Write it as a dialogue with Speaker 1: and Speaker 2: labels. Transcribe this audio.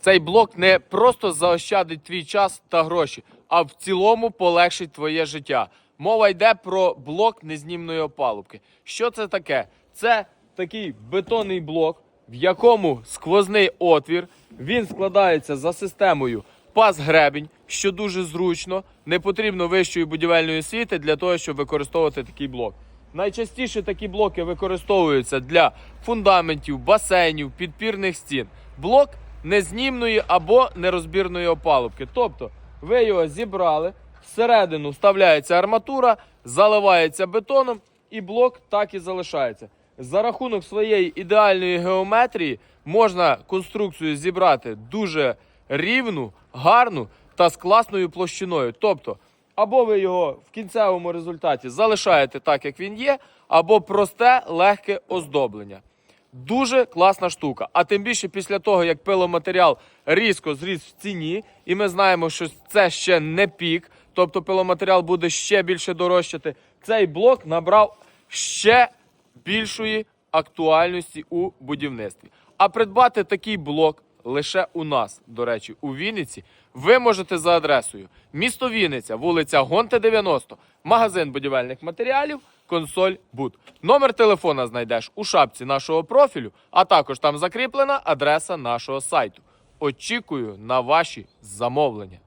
Speaker 1: Цей блок не просто заощадить твій час та гроші, а в цілому полегшить твоє життя. Мова йде про блок незнімної опалубки. Що це таке? Це такий бетонний блок, в якому сквозний отвір. Він складається за системою пас-гребень, що дуже зручно. Не потрібно вищої будівельної освіти для того, щоб використовувати такий блок. Найчастіше такі блоки використовуються для фундаментів, басейнів, підпірних стін. Блок незнімної або нерозбірної опалубки. Тобто ви його зібрали, всередину вставляється арматура, заливається бетоном, і блок так і залишається. За рахунок своєї ідеальної геометрії можна конструкцію зібрати дуже рівну, гарну та з класною площиною. Тобто, або ви його в кінцевому результаті залишаєте так, як він є, або просте легке оздоблення. Дуже класна штука. А тим більше після того, як пиломатеріал різко зріс в ціні, і ми знаємо, що це ще не пік, тобто пиломатеріал буде ще більше дорожчати. Цей блок набрав ще більшої актуальності у будівництві. А придбати такий блок лише у нас, до речі, у Вінниці, ви можете за адресою місто Вінниця, вулиця Гонте 90, магазин будівельних матеріалів, консоль Буд. Номер телефона знайдеш у шапці нашого профілю, а також там закріплена адреса нашого сайту. Очікую на ваші замовлення.